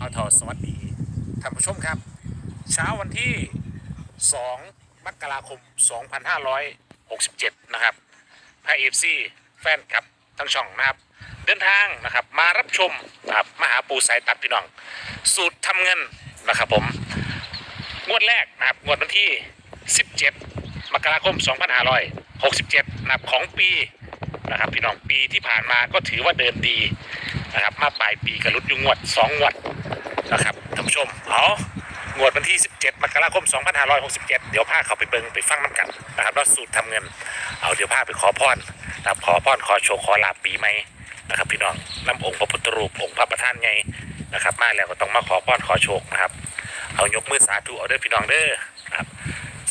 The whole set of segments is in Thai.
เอาทอสวัสดีท่านผู้ชมครับ เช้าวันที่ 2 มกราคม 2567 นะครับพระเอฟซีแฟนคลับทั้งช่องนะครับ เดินทางนะครับมารับชมนะครับมหาปูสายตัดพี่น้อง สูตรทำเงินนะครับผม งวดแรกนะครับ งวดวันที่ 17 มกราคม 2567 นะครับของปีนะครับพี่น้องปีที่ผ่านมาก็ถือว่าเดินดีนะครับ มาปลายปีกับรุดยู่งวด2งวด นะครับท่านผู้ชมเอางวดวันที่ 17 มกราคม 2567 เดี๋ยวพาเขาไปเบิงไปฟังน้ำกันนะครับแล้วสูตรทำเงิน เอาเดี๋ยวพาไปขอพรนะครับขอพรขอโชว์ขอลาบปีใหม่นะครับ พี่น้องน้ำองค์พระพุทธรูปองค์พระประธานไงนะครับ มาแล้วก็ต้องมาขอพรขอโชคนะครับ เอายกมือสาธุเอาเด้อพี่น้องเด้อนะครับ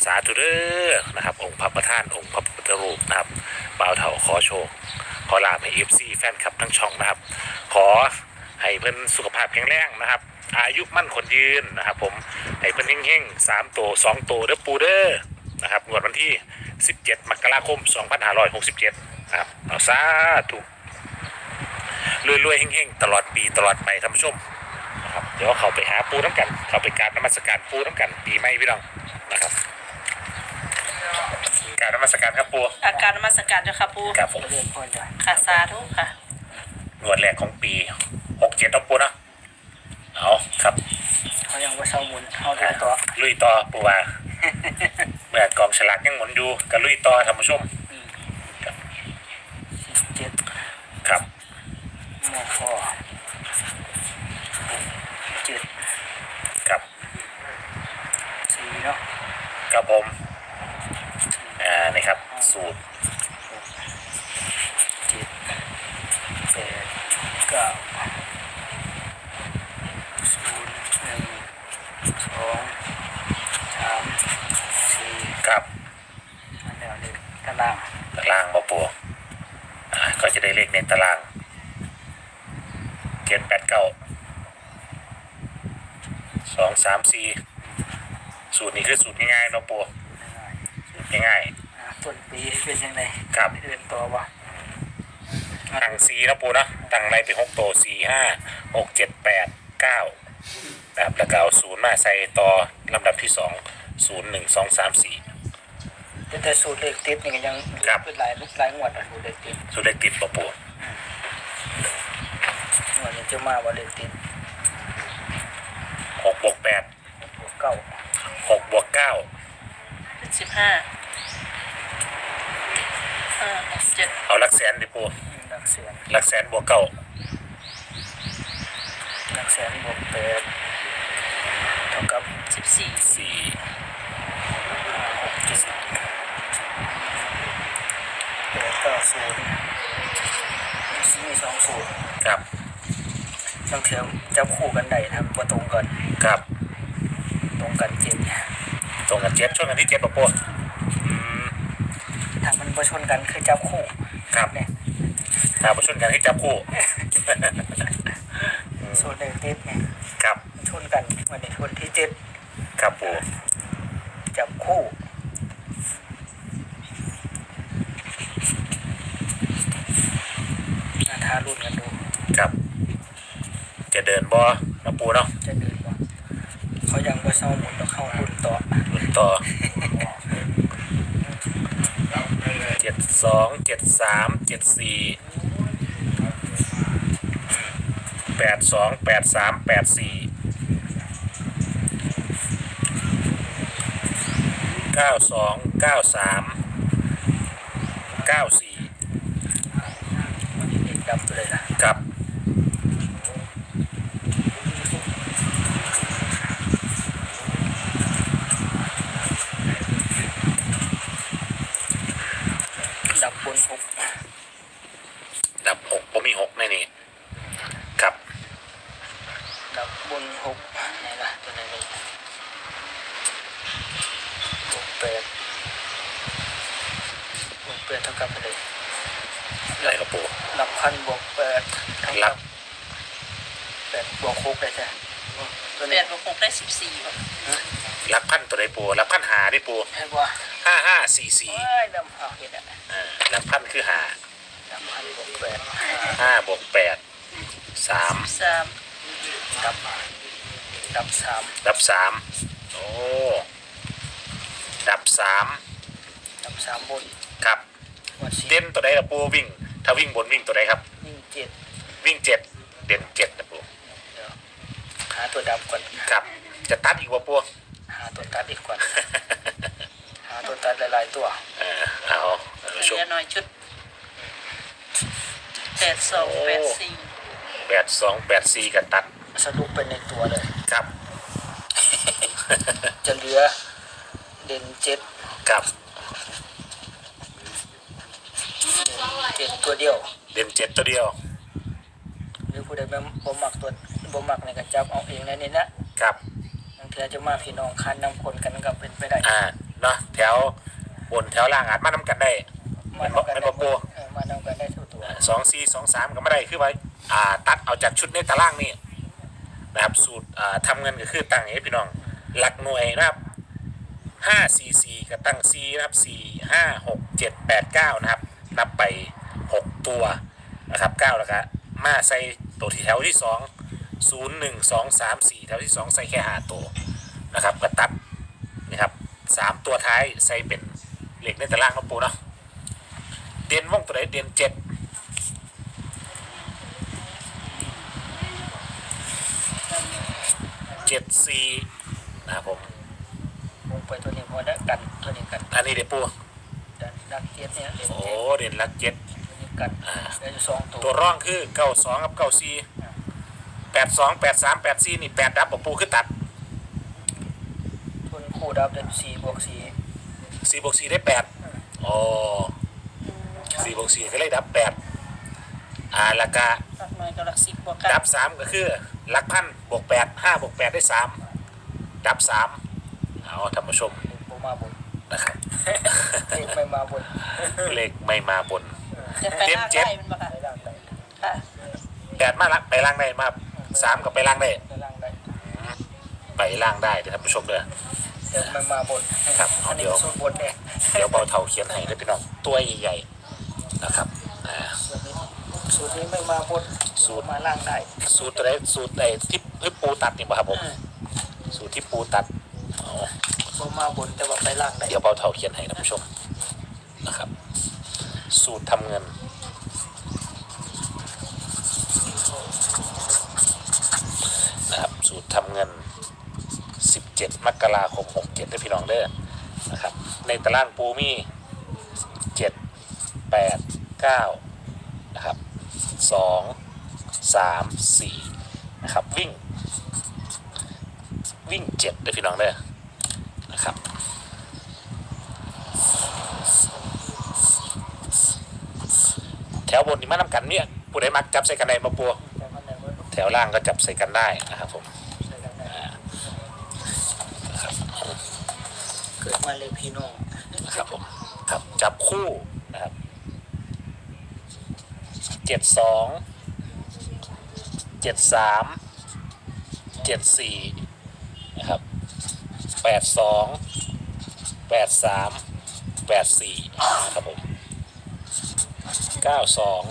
สาธุเด้อนะครับ องค์พระประธานองค์พระพุทธรูปนะครับบ่าวเถาขอโชคขอลาให้เอฟซีแฟนคลับทั้งช่องนะครับ ขอให้เพิ่อนสุขภาพแข็งแรงนะครับ อายุมั่นคนยืนนะครับผมให้เพิ่นเฮงๆสามตัวสองตัวเด้อปูเด้อนะครับงวดวันที่ 17 มกราคม 2567นะครับเอาสาธุรวยๆเฮงๆ ตลอดปีตลอดไปท่านผู้ชมนะครับเดี๋ยวเขาไปหาปูน้ำกัน เขาไปการนมัสการปูน้ำกันปีใหม่พี่น้องนะครับ การนมัสการครับปูอาการนมาสการเจ้าค่ะปูครับผมเรียนพ่อจ้ะค่ะสาธุค่ะงวดแรกของปีหกเจ็ดต้องปูนะ เอาครับเขายังว่าเช่าหมุนเขาเรียนต่อลุยต่อปูว่าเมื่อกองฉลากยังหมุนอยู่ก็ลุยต่อท่านผู้ชมสิบเจ็ดครับหมอพ่อเจ็ด ครับ สี่เนาะ ครับผมอ่านี่ครับ สูตร เจ็ดแปดเก้าศูนย์หนึ่งส องสามสี่ครับอันเดียวหนึ่งตารางตารางบ่ปูอ่าก็จะได้เลขในตารางเจ็ดแปดเก้าสองสามสี่สูตรนี้คือสูตรง่ายๆเนาะปูง่ายสูตรง่ายๆอ่าต้นปีเป็นยังไงๆครับเรียนต่อวะตั้งสีนะปูนะตั้งในเป็นหกโตสี่ห้าหกเจ็ดแปดเก้า นะครับแล้วก็เอาศูนย์มาใส่ต่อลำดับที่สองศูนย์หนึ่งสองสามสี่แต่แต่สูตรเลขติดนี่ก็ยังครับ เป็นหลายหลายงวดอะสูตรเลขติดสูตรเลขติดปะปูงวดนี้จะมาว่าเลขติดหกบวกแปดเก้าหกบวกเก้าเป็นสิบห้าห้าหกเจ็ดเอาหลักแสนดิปูหลักแสนหลักแสนบวกเก้าหลักแสนบวกแปดเท่ากับ สิบสี่สี่หกเจ็ดแปดเก้าศูนย์มีสองศูนย์ครับบางเทียมจับคู่กันได้ทำว่าตรงกันครับ ตรงกันเจ็ดตรงกันเจ็ดช่วงกันที่เจ็ดปะปูอืมถ้ามันประชนกันคือจับคู่ครับเนี่ยถ้าประชุนกันให้จับคู่ส่วนเลขติดเนี่ยครับชนกันวันนี้วันที่เจ็ด ครับปูจับคู่มาทารุ่นกันดู ครับ จะเดินบ่นะปูเนาะจะเดินว่าเขายังว่าเศร้าหมุนแล้วเข้ารุ่นต่อลุ้นต่อเจ็ดสองเจ็ดสามเจ็ดสี่แปดสองแปดสามแปดสี่เก้าสองเก้าสามเก้าสี่วันนี้เด็กดำตัวเลยนะกับ ดับบนหก ดับหกผมมีหกในนี่ครับ ดับบนหกไหนล่ะตัวไหนนี่บวกแปดบวกแปดเท่ากับอะไร อะไรครับปู หลักพันบวกแปดเท่า หลั กับ ก แปดบวกหกได้ใช่ตัว แป นี้ ดบวกหกได้ สิบสี่ป่ะรับพันตัวใดปูรับพันหาได้ปูเห็นว่าห้าห้าสี่สี่เอ้ยดำเอาเห็นอะรับพันคือหาหลักพันบวกแปดห้าบวกแปดสามสามกับดับสามดับสามโอ้ดับสามดับสามบนครับวันสี่เด่นตัวใดละปูวิ่ง ถ้าวิ่งบนวิ่งตัวใดครับวิ่งเจ็ดวิ่งเจ็ดเด่นเจ็ดนะปูเดี๋ยวหาตัวดับก่อนครับ จะตัดอีกว่าปูหาตัวตัดอีกก่อนหาตัวตัดหลายๆตัวเออเอาท่านผู้ชเหมลือน้อยชุดแปดสองแปดสี่แปดสองแปดสี่กันตัดสรุปเป็นในตัวเลย ครับจะเหลือเด่นเจ็ดครับเจ็ดตัวเดียวเด่นเจ็ดตัวเดียวหรือผู้ใดบ่บ่มักตัวบ่มักในกระจับเอาเองนะนี่นะครับบาง เทื่อจะมาพี่น้องคันนำคนกันก็เป็นไปได้อ่าเนาะแถวบนแถวล่างอาจมานำกันได้ มานำกันเป็นได้บ่ปูเออมานำกันได้ทุกตัวสองสี่สองสามก็ไม่ได้คือไว้อ่า ตัดเอาจากชุดในตารางนี่นะครับสูตรอ่าทำเงินก็คือตั้งให้พี่น้อง หลักหน่วยนะครับห้าสี่สี่ก็ตั้งสี่นะครับสี่ห้าหกเจ็ดแปดเก้านะครับ นับไปหกตัวนะครับเก้าแล้วก็มาใส่ตัวที่แถวที่สอง ศูนย์หนึ่งสองสามสี่แถวที่สองใส่แค่หาตัวนะครับก็ตัดนะครับสามตัวท้ายใส่เป็นเหล็กในตารางครับปูเนาะเด่นว่องตัวไหนเด่นเจ็ดเจ็ดสี่นะครับผมลงไปตัวนี้พอได้กันตัวนี้กันอันนี้เดี๋ยวปูดันดันเจ็ดเนี่ยเด่นโอ้เจ็ดเด่นหลักเจ็ดตัวนี้กันอ่าได้อยู่สองตัวตัวร่องคือเก้าสองกับเก้าสี่แป ดสองแปดสามแปดสี่นี่แปดดับบอกปูคือตัดทุนคู่ดับเด่นสี่บวกสี่สี่บวกสี่ได้แปดโอ้สี่บวกสี่ก็เลยดับแปดอ่าแล้วก็หลักน้อยกับหลักสิบบวกกันดับสามก็คือหลักพันบวกแปดห้าบวกแปดได้สามดับสามเอาท่านผู้ชมเลขบ่มาบนนะครับเลขไม่มาบนเลขไม่มาบนจะไปลากเจ็ดได้มันบ่ค่ะไปล่างได้ค่ะแปดมาละไปล่างได้มา สามกับไปล่างได้ไปล่างได้ไปล่างได้เดี๋ยวท่านผู้ชมเด้อ เดี๋ยวไม่มาบนครับ อันนี้เดี๋ยวก็ส่วนบนเนี่ยเดี๋ยวเบาเท่าเขียนให้ด้วยพี่น้องตัวใหญ่ๆนะครับอ่า ส่วนนี้สูตรนี้ไม่มาบนสูตร มาล่างได้สูตรอะไรสูตรไอ้ที่ที่ปูตัดนี่ป่ะครับผมอืมสูตรที่ปูตัดอ๋อ บ่มาบนแต่ว่าไปล่างได้เดี๋ยวเบาเท่าเขียนให้ท่านผู้ชมนะครับ สูตรทำเงินนะครับ สูตรทำเงิน 17 มกราคม 67ได้พี่น้องเด้อนะครับ ในตารางปูมี 7 8 9 นะครับ 2 3 4 นะครับ วิ่ง วิ่ง 7ได้พี่น้องเด้อนะครับแถวบนนี่มานำกันเนี่ยผู้ใดมักจับใส่กันได้มาปัวแถวล่างก็จับใส่กันได้นะครับผม ใช้กันได้ นะครับ เกิดมาเลยพี่น้องครับผมครับจับคู่นะครับเจ็ดสองเจ็ดสามเจ็ดสี่นะครับแปดสองแปดสามแปดสี่ครับผมเก้าสอง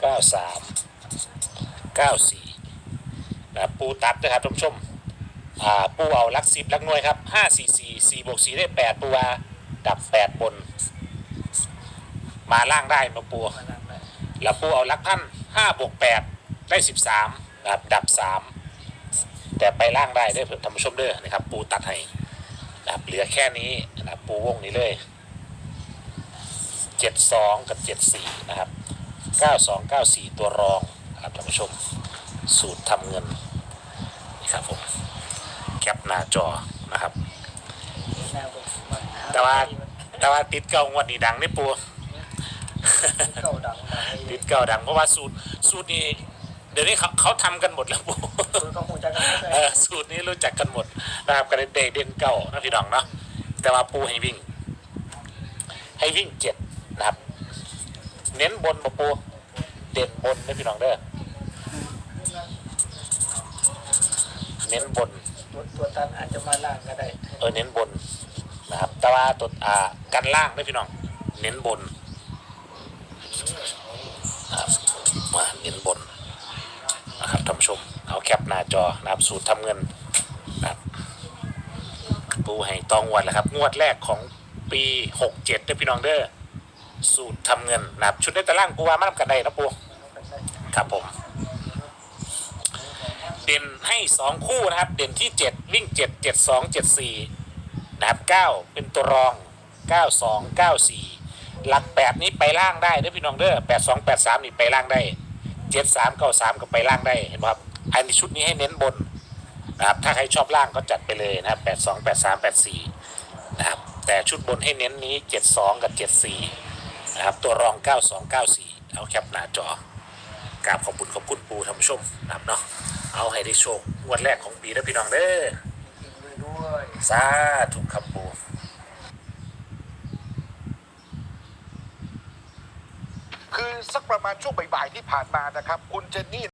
เก้าสามเก้าสี่นะปูตัดนะครับท่านผู้ชมอ่าปูเอาลักสิบลักหน่วยครับห้าสี่สี่ สี่บวกสี่ได้แปดปูวาดับแปดบน มาล่างได้มาปูมาล่างได้แล้วปูเอาลักพันห้าบวกแปดได้สิบสามนะครับดับสามแต่ไปล่างได้ได้ท่านผู้ชมเด้อนะครับ ปูตัดให้นะครับเหลือแค่นี้นะครับปูวงนี้เลยเจ็ดสองกับเจ็ดสี่นะครับเก้าสองเก้าสี่ตัวรองนะครับท่านผู้ชมสูตรทำเงินนี่ครับผมแคปหน้าจอนะครับ แต่ว่าแต่ว่าติดเก่างวดนี้ดังนี่ปูเก่าดังมาให้ติดเก่าดังเพราะว่าสูตรสูตรนี้เดี๋ยวนี้เขาเขาทำกันหมดแล้วปูคนก็คงจะกันเอได้อสูตรนี้รู้จักกันหมดนะครับกันเด็กเด่นเก่านะพี่น้องเนาะแต่ว่าปูให้วิ่ง ให้วิ่งเจ็ดนะครับ เน้นบนบ่ปูเด่นบนนะพี่น้องเด้อเน้นบนตัวตัวตันอาจจะมาล่างก็ได้เออเน้นบนนะครับ แต่ว่าตัวอ่ากันล่างด้พี่น้อง เน้นบนครับมาเน้นบนนะครับท่านผู้ชมชม เอาแคปหน้าจอนะครับสูตรทำเงินนะครับปูให้ตองงวดแล้วครับ งวดแรกของปี67เด้อพี่น้องเด้อสูตรทำเงินนะครับชุดในตารางปูว่ามาทำกันได้นะปูครับผมเด่นให้ 2 คู่นะครับ เด่นที่ 7 วิ่ง 7 7 2 7 4 นะครับ9เป็นตัวรอง 9 2 9 4 หลัก 8 นี้ไปล่างได้เด้อพี่น้องเด้อ8 2 8 3 นี่ไปล่างได้ 7 3 9 3 ก็ไปล่างได้เห็นไหมครับอันนี้ชุดนี้ให้เน้นบนนะครับถ้าใครชอบล่างก็จัดไปเลยนะครับ8 2 8 3 8 4นะครับแต่ชุดบนให้เน้นนี้ 7 2 กับ 7 4นะครับตัวรอง 9 2 9 4 เอาแคปหน้าจอกราบขอบคุณขอบคุณปูท่านผู้ชมนะครับเนาะเอาให้ได้โชคงวดแรกของปีนะพี่น้องเด้อ สาธุครับปูคือสักประมาณช่วงบ่ายๆที่ผ่านมานะครับ คุณเจนนี่